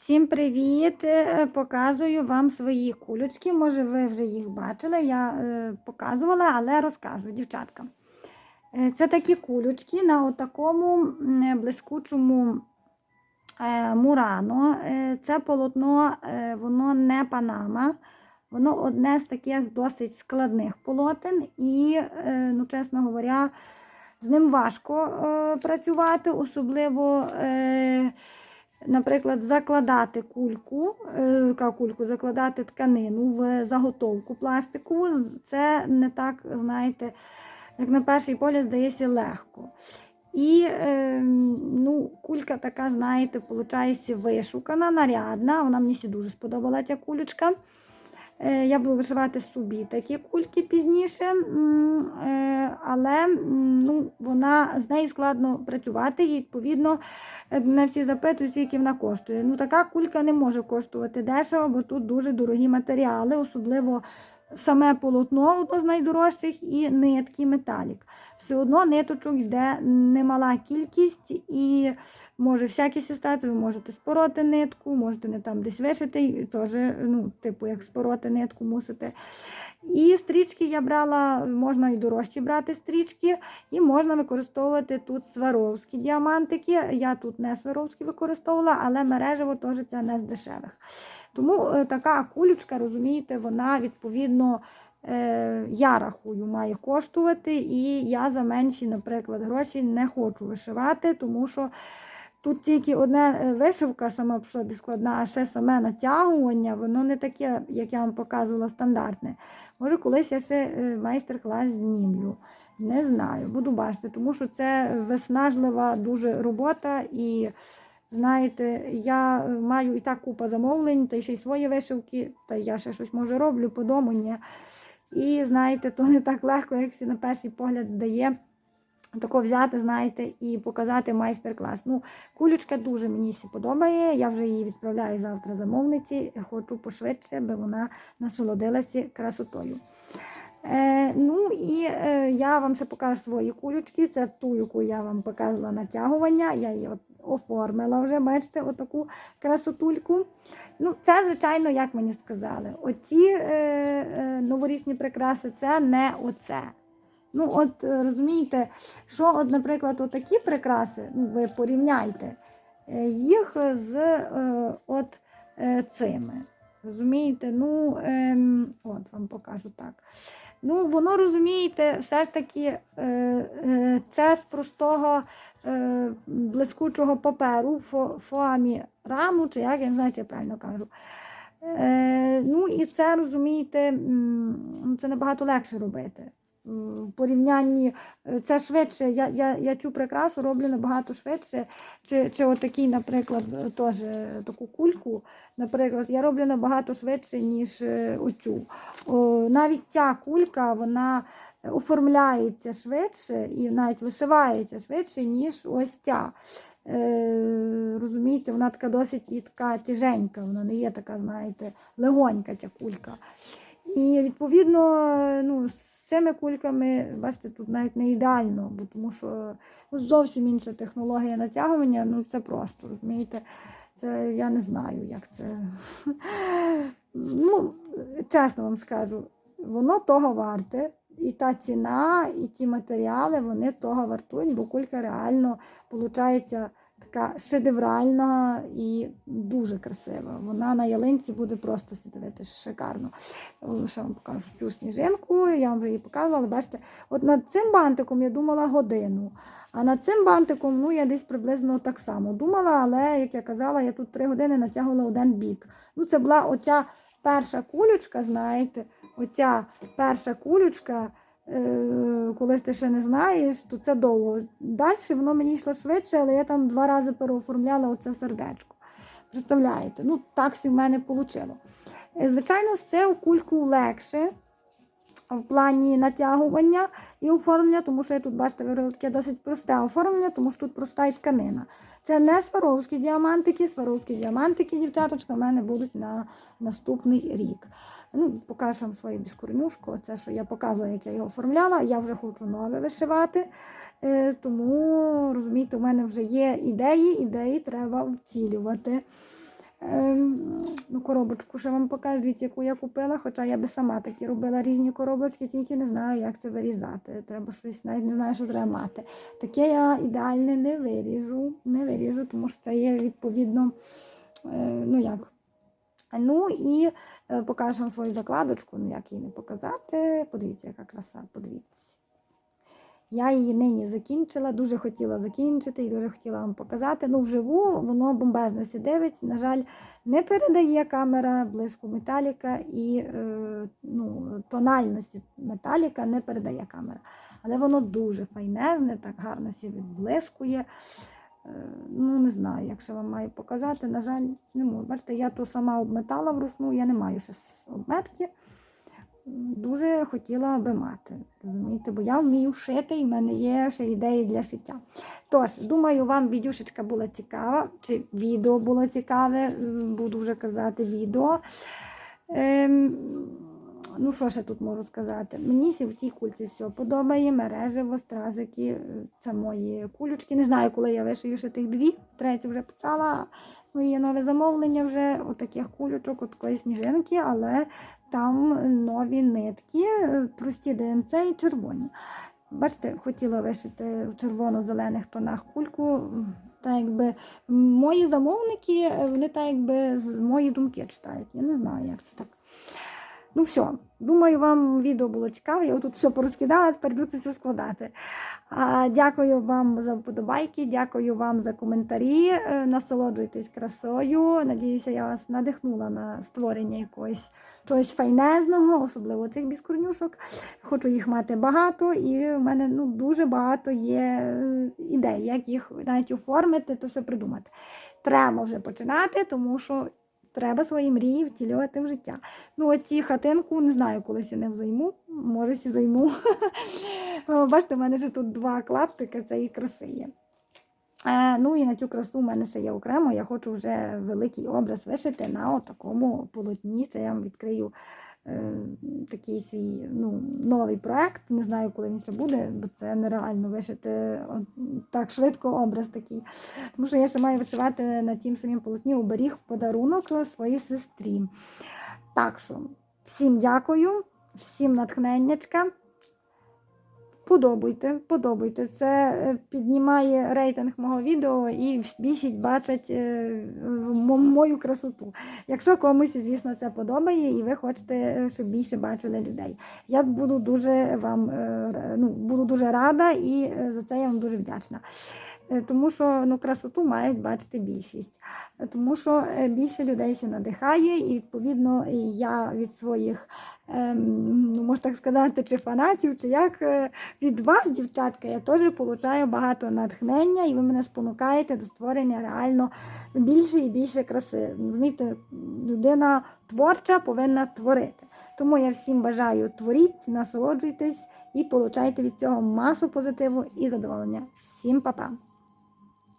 Всім привіт! Е, Показую вам свої кулечки. Може, ви вже їх бачили. Я е, показувала, але розкажу, дівчатка. Е, Це такі кулечки на отакому блискучому мурано. Це полотно, воно не панама. Воно одне з таких досить складних полотен, і, ну, чесно говоря, з ним важко працювати, особливо. Наприклад, закладати кульку, е, кульку, закладати тканину в заготовку пластикову, це не так, знаєте, як на перший погляд здається легко. І е, ну, кулька така, знаєте, виходить вишукана, нарядна. Вона мені дуже сподобала ця кулечка. Е, Я буду вишивати собі такі кульки пізніше, е, але ну, вона з нею складно працювати, і відповідно на всі запитують, скільки вона коштує. Ну, така кулька не може коштувати дешево, бо тут дуже дорогі матеріали, особливо саме полотно одно з найдорожчих, і нитки металік. Все одно ниточок йде немала кількість і може всяке стати. Ви можете спороти нитку, можете не там десь вишити, теж, ну, типу, як спороти нитку мусите. І стрічки я брала, можна і дорожчі брати стрічки, і можна використовувати тут сваровські діамантики. Я тут не сваровські використовувала, але мережево теж це не з дешевих. Тому е, така кулючка, розумієте, вона відповідно. е, Я рахую, має коштувати, і я за менші, наприклад, гроші не хочу вишивати, тому що тут тільки одна е, вишивка сама по собі складна, а ще саме натягування, воно не таке, як я вам показувала, стандартне. Може, колись я ще майстер-клас знімлю. Не знаю, буду бачити, тому що це виснажлива дуже робота і. Знаєте, я е, маю і так купа замовлень, та ще й свої вишивки, та я ще щось може роблю по дому. Ні. І знаєте, то не так легко, як всі на перший погляд здає. Тако взяти, знаєте, і показати майстер-клас. Ну, кулючка дуже мені подобає. Я вже її відправляю завтра замовниці. Хочу пошвидше, бо вона насолодилася красотою. Е, ну і е, я вам ще покажу свої кулючки. Це ту, яку я вам показувала натягування. Я її от оформила вже, бачите, отаку красотульку. Ну, це, звичайно, як мені сказали, оці е, е, новорічні прикраси це не оце. Ну, от е, розумієте, що, от, наприклад, отакі прикраси, ну, ви порівняйте е, їх з е, от е, цими. Розумієте? Ну, ем, от вам покажу так. Ну, воно розумієте, все ж таки е, е, це з простого е, блискучого паперу, фо, фоамі раму, чи як я не знаю, чи я правильно кажу. Ну і це розумієте, ну, це набагато легше робити. Порівнянні е, це швидше. Я, я, я цю прикрасу роблю набагато швидше. Чи, чи отакий, наприклад, е, теж е, таку кульку, наприклад, я роблю набагато швидше, ніж оцю. О, навіть ця кулька, вона оформляється швидше і навіть вишивається швидше, ніж ось ця. Е, розумієте, вона така досить і така тяженька, вона не є така, знаєте, легонька ця кулька. І відповідно, ну, цими кульками, бачите, тут навіть не ідеально, бо тому що ну, зовсім інша технологія натягування, ну це просто, розумієте, це я не знаю, як це. Ну, чесно вам скажу, воно того варте. І та ціна, і ті матеріали, вони того вартують, бо кулька реально виходить така шедевральна і дуже красива. Вона на ялинці буде просто дивитися шикарно. О, Ще вам покажу цю сніжинку, я вам вже її показувала. Бачите, от над цим бантиком я думала годину. А над цим бантиком ну, я десь приблизно так само думала, але, як я казала, я тут три години натягувала один бік. Ну, Це була оця перша кулючка, знаєте, оця перша кулючка, е, коли ти ще не знаєш, то це довго. Далі воно мені йшло швидше, але я там два рази переоформляла оце сердечко. Представляєте? Ну, так всі в мене вийшло. Звичайно, з цього кульку легше в плані натягування і оформлення, тому що я тут, бачите, вибрала таке досить просте оформлення, тому що тут проста і тканина. Це не сваровські діамантики. Сваровські діамантики, дівчаточка, в мене будуть на наступний рік. Ну, Покажу вам свою біскорнюшку. Це, що я показувала, як я його оформляла. Я вже хочу нове вишивати. Е, Тому, розумієте, у мене вже є ідеї, ідеї треба втілювати. Ем, ну, коробочку ще вам покажу, яку я купила, хоча я би сама такі робила різні коробочки, тільки не знаю, як це вирізати. Треба щось, навіть не знаю, що треба мати. Таке я ідеальне не виріжу, не виріжу, тому що це є відповідно, е, ну як. Ну і е, покажу вам свою закладочку, ну як її не показати. Подивіться, яка краса, подивіться. Я її нині закінчила, дуже хотіла закінчити і дуже хотіла вам показати. Ну, вживу воно бомбезно сидить. На жаль, не передає камера блиску металіка і е, ну, тональності металіка не передає камера. Але воно дуже файнезне, так гарно сі відблискує. Е, Ну, не знаю, якщо вам маю показати, на жаль, не можу. Бачите, я то сама обметала вручну, я не маю ще обметки. Дуже хотіла би мати. Розумієте, бо я вмію шити, і в мене є ще ідеї для шиття. Тож, думаю, вам відюшечка була цікава, чи відео було цікаве, буду вже казати відео. Ем, ну, що ще тут можу сказати? Мені в тій кульці все подобає. Мережево, стразики, е, це мої кулючки. Не знаю, коли я вишию ще тих дві. Третю вже почала. Ну, є нове замовлення вже отаких кулючок, от такої сніжинки, але там нові нитки, е, прості ДНЦ і червоні. Бачите, хотіла вишити в червоно-зелених тонах кульку. Та якби мої замовники, е, вони так якби мої думки читають. Я не знаю, як це так. Ну все, думаю, вам відео було цікаве. Я тут все порозкидала, тепер йду це все складати. А, дякую вам за вподобайки, дякую вам за коментарі. Е, Насолоджуйтесь красою. Надіюся, я вас надихнула на створення якогось чогось файнезного, особливо цих біскорнюшок. Хочу їх мати багато, і в мене ну, дуже багато є е, ідей, як їх навіть оформити, то все придумати. Треба вже починати, тому що треба свої мрії втілювати в життя. Ну, оці хатинку не знаю, колись я не взайму, може сі займу. Бачите, в мене ще тут два клаптики цієї краси є. Е, ну і на цю красу в мене ще є окремо. Я хочу вже великий образ вишити на такому полотні. Це я вам відкрию такий свій ну, новий проект. Не знаю, коли він ще буде, бо це нереально вишити так швидко образ такий. Тому що я ще маю вишивати на тім самім полотні оберіг в подарунок своїй сестрі. Так що, всім дякую, всім натхненнячка. Подобайте, подобайте. Це е, піднімає рейтинг мого відео і більшість бачать е, мою красоту. Якщо комусь, звісно, це подобає, і ви хочете, е, щоб більше бачили людей. Я буду дуже вам ну, буду дуже рада і за це я вам дуже вдячна. Тому що ну, красоту мають бачити більшість. Тому що більше людей се надихає, і відповідно я від своїх, ем, ну можна так сказати, чи фанатів, чи як від вас, дівчатка, я теж получаю багато натхнення, і ви мене спонукаєте до створення реально більше і більше краси. Розумієте, людина творча повинна творити. Тому я всім бажаю творіть, насолоджуйтесь і получайте від цього масу позитиву і задоволення. Всім па-па!